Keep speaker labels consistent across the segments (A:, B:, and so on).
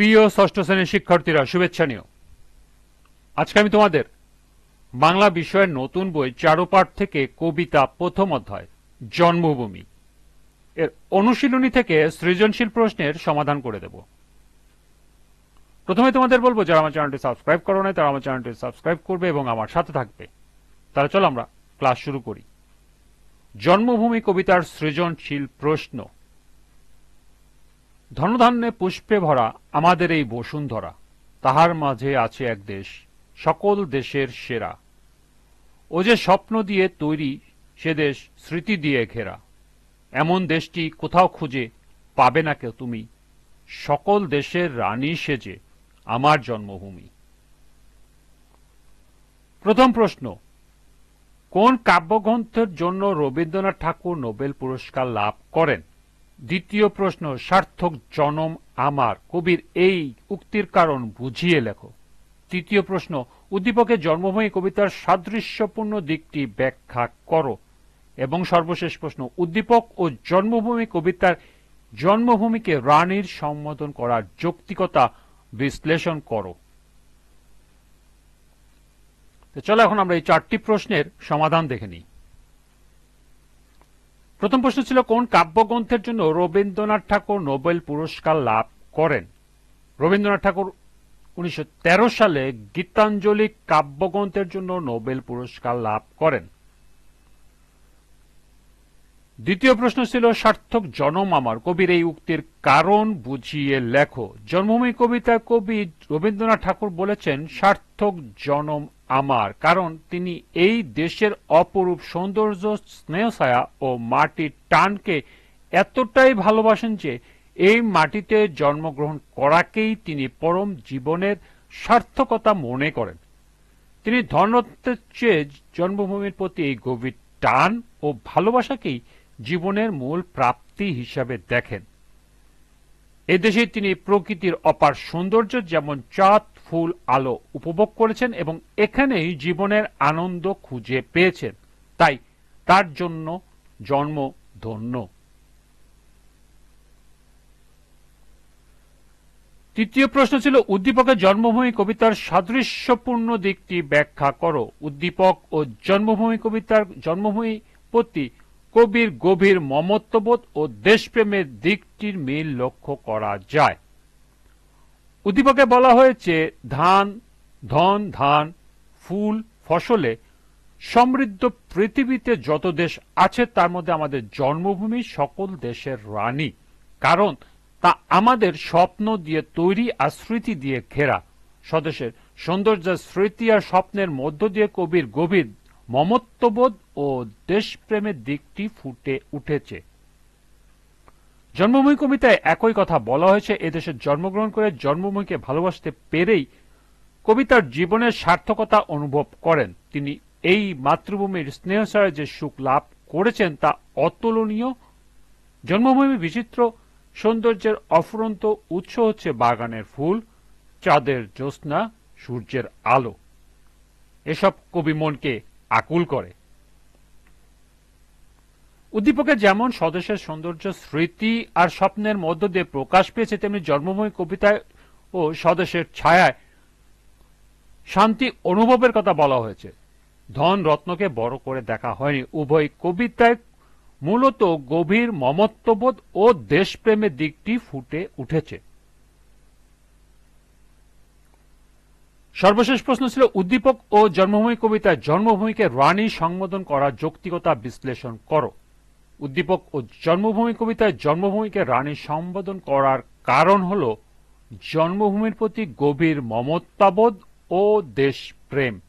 A: প্রিয় ষষ্ঠ শ্রেণির শিক্ষার্থীরা, শুভেচ্ছা নিও। আজকে আমি তোমাদের বাংলা বিষয়ের নতুন বই চারুপাঠ থেকে কবিতা প্রথম অধ্যায়, জন্মভূমি, এর অনুশীলনী থেকে সৃজনশীল প্রশ্নের সমাধান করে দেব। প্রথমে তোমাদের বলব, যারা আমার চ্যানেলটি সাবস্ক্রাইব করো নাই, তারা আমার চ্যানেলটি সাবস্ক্রাইব করবে এবং আমার সাথে থাকবে। তাহলে চলো আমরা ক্লাস শুরু করি। জন্মভূমি কবিতার সৃজনশীল প্রশ্ন। ধনধান্যে পুষ্পে ভরা আমাদের এই বসুন্ধরা, তাহার মাঝে আছে এক দেশ, সকল দেশের সেরা। ও যে স্বপ্ন দিয়ে তৈরি, সে দেশ স্মৃতি দিয়ে ঘেরা। এমন দেশটি কোথাও খুঁজে পাবে না কেউ তুমি। সকল দেশের রানী সেজে আমার জন্মভূমি। প্রথম প্রশ্ন, কোন কাব্যগ্রন্থের জন্য রবীন্দ্রনাথ ঠাকুর নোবেল পুরস্কার লাভ করেন? দ্বিতীয় প্রশ্ন, সার্থক জনম আমার? কবির এই উক্তির কারণ বুঝিয়ে লেখো। তৃতীয় প্রশ্ন, উদ্দীপকের জন্মভূমি কবিতার সাদৃশ্যপূর্ণ দিকটি ব্যাখ্যা করো। এবং সর্বশেষ প্রশ্ন, উদ্দীপক ও জন্মভূমি কবিতার জন্মভূমিকে রানীর সম্বোধন করার যৌক্তিকতা বিশ্লেষণ করো। চলো এখন আমরা এই চারটি প্রশ্নের সমাধান দেখে নিই। প্রথম প্রশ্ন ছিল, কোন কাব্যগ্রন্থের জন্য রবীন্দ্রনাথ ঠাকুর নোবেল পুরস্কার লাভ করেন? রবীন্দ্রনাথ ঠাকুর উনিশশো তেরো সালে গীতাঞ্জলি কাব্যগ্রন্থের জন্য নোবেল পুরস্কার লাভ করেন। দ্বিতীয় প্রশ্ন ছিল, সার্থক জনম আমার। কবির এই উক্তির কারণ বুঝিয়ে লেখো। জন্মভূমি কবিতা কবি রবীন্দ্রনাথ ঠাকুর বলেছেন, সার্থক জনম আমার। কারণ তিনি এই দেশের অপরূপ সৌন্দর্য স্নেহছায়া ও মাটির টানকে এতটাই ভালোবাসেন যে এই মাটিতে জন্মগ্রহণ করাকেই তিনি পরম জীবনের সার্থকতা মনে করেন। তিনি ধনত্বের চেয়ে জন্মভূমির প্রতি এই গভীর টান ও ভালোবাসাকেই জীবনের মূল প্রাপ্তি হিসাবে দেখেন। এদেশে তিনি প্রকৃতির অপার সৌন্দর্য যেমন চাঁদ, ফুল, আলো উপভোগ করেছেন এবং এখানেই জীবনের আনন্দ খুঁজে পেয়েছেন। তাই তার জন্য জন্ম ধন্য। তৃতীয় প্রশ্ন ছিল, উদ্দীপকের জন্মভূমি কবিতার সাদৃশ্যপূর্ণ দিকটি ব্যাখ্যা করো। উদ্দীপক ও জন্মভূমি কবিতার জন্মভূমি প্রতি কবির গভীর মমত্ববোধ ও দেশপ্রেমের দিকটির মিল লক্ষ্য করা যায়। উদ্দীপকে বলা হয়েছে, ধান, ধন, ধান, ফুল, ফসলে সমৃদ্ধ পৃথিবীতে যত দেশ আছে, তার মধ্যে আমাদের জন্মভূমি সকল দেশের রানী। কারণ তা আমাদের স্বপ্ন দিয়ে তৈরি আর স্মৃতি দিয়ে ঘেরা। স্বদেশের সৌন্দর্য স্মৃতি আর স্বপ্নের মধ্য দিয়ে কবির গভীর মমত্ববোধ ও দেশপ্রেমের দিকটি ফুটে উঠেছে। জন্মভূমি কবিতায় একই কথা বলা হয়েছে, এদেশে জন্মগ্রহণ করে জন্মভূমিকে ভালোবাসতে পেরেই কবিতার জীবনের সার্থকতা অনুভব করেন। তিনি এই মাতৃভূমির স্নেহসারে যে সুখ লাভ করেছেন তা অতুলনীয়। জন্মভূমি বিচিত্র, সৌন্দর্যের অফুরন্ত উৎস হচ্ছে বাগানের ফুল, চাঁদের জ্যোৎস্না, সূর্যের আলো। এসব কবি মনকে আকুল করে। উদ্দীপকে যেমন স্বদেশের সৌন্দর্য, স্মৃতি আর স্বপ্নের মধ্য দিয়ে প্রকাশ পেয়েছে, তেমনি জন্মভূমি কবিতায় ও স্বদেশের ছায়ায় শান্তি অনুভবের কথা বলা হয়েছে। ধন রত্নকে বড় করে দেখা হয়নি। উভয় কবিতায় মূলত গভীর মমত্ববোধ ও দেশপ্রেমের দিকটি ফুটে উঠেছে। সর্বশেষ প্রশ্ন ছিল, উদ্দীপক ও জন্মভূমি কবিতায় জন্মভূমিকে রানী সংবোধন করার যৌক্তিকতা বিশ্লেষণ করো। উদ্দীপক ও জন্মভূমি কবিতায় জন্মভূমিকে রানী সম্বোধন করার কারণ হল জন্মভূমির প্রতি গভীর মমতাবোধ ও দেশপ্রেম।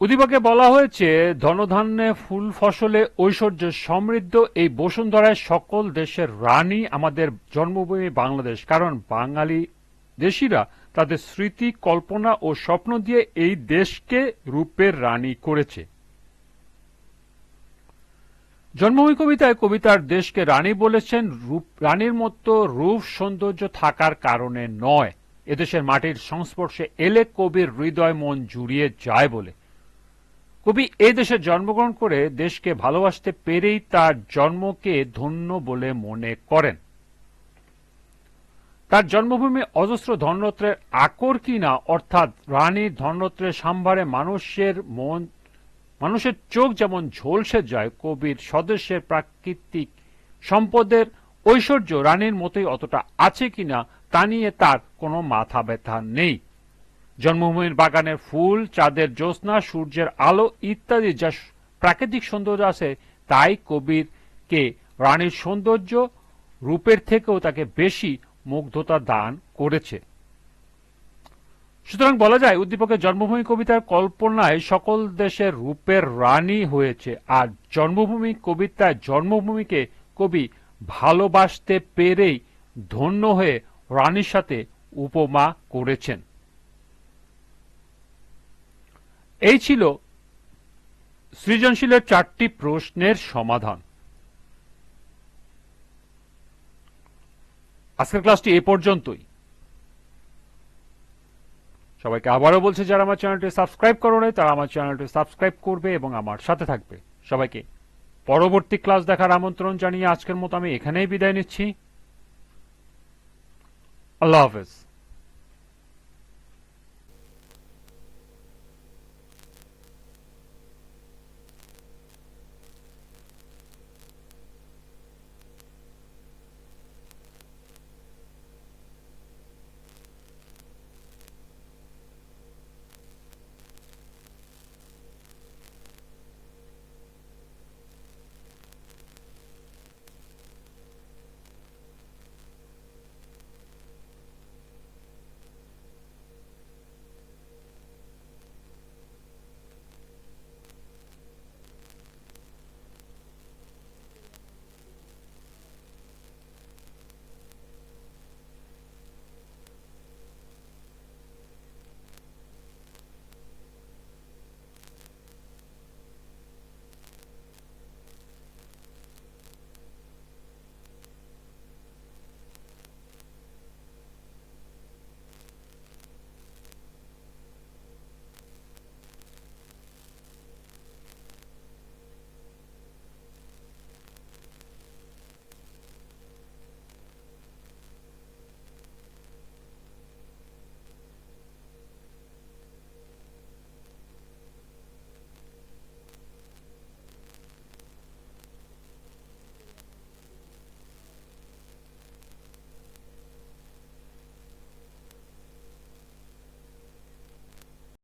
A: উদ্দীপকে বলা হয়েছে, ধনধান্যে ফুল ফসলে ঐশ্বর্য সমৃদ্ধ, এই বসুন্ধরায় সকল দেশের রানী আমাদের জন্মভূমি বাংলাদেশ। কারণ বাঙালি দেশিরা তাদের স্মৃতি, কল্পনা ও স্বপ্ন দিয়ে এই দেশকে রূপের রানী করেছে। জন্মভূমি কবিতায় কবিতার দেশকে রানী বলেছেন রানীর মতো রূপ সৌন্দর্য থাকার কারণে নয়। এদেশের মাটির সংস্পর্শে এলে কবির হৃদয় মন জুড়িয়ে যায় বলে। কবি এ দেশে জন্মগ্রহণ করে দেশকে ভালোবাসতে পেরেই তার জন্মকে ধন্য বলে মনে করেন। তার জন্মভূমি অজস্র ধনরত্রের আকর কিনা, অর্থাৎ রানীর ধনরত্রের সাম্ভারে মানুষের মন মানুষের চোখ যেমন ঝলসে যায়, কবির সদস্যের প্রাকৃতিক সম্পদের ঐশ্বর্য রানীর মতোই অতটা আছে কিনা তা নিয়ে তার কোনো মাথা ব্যথা নেই। জন্মভূমির বাগানের ফুল, চাঁদের জ্যোৎস্না, সূর্যের আলো ইত্যাদি যা প্রাকৃতিক সৌন্দর্য আছে, তাই কবিরকে রানীর সৌন্দর্য রূপের থেকেও তাকে বেশি মুগ্ধতা দান করেছে। সুতরাং বলা যায়, উদ্দীপকের জন্মভূমি কবিতার কল্পনায় সকল দেশের রূপের রানী হয়েছে, আর জন্মভূমি কবিতায় জন্মভূমিকে কবি ভালোবাসতে পেরেই ধন্য হয়ে রানীর সাথে উপমা করেছেন। এই ছিল সৃজনশীলের চারটি প্রশ্নের সমাধান। আজকের ক্লাসটি এ পর্যন্তই। সবাইকে আবারও বলছে, যারা আমার চ্যানেলটি সাবস্ক্রাইব করো তারা আমার চ্যানেলটি সাবস্ক্রাইব করবে এবং আমার সাথে থাকবে। সবাইকে পরবর্তী ক্লাস দেখার আমন্ত্রণ জানিয়ে আজকের মতো আমি এখানেই বিদায় নিচ্ছি। আল্লাহ হাফেজ।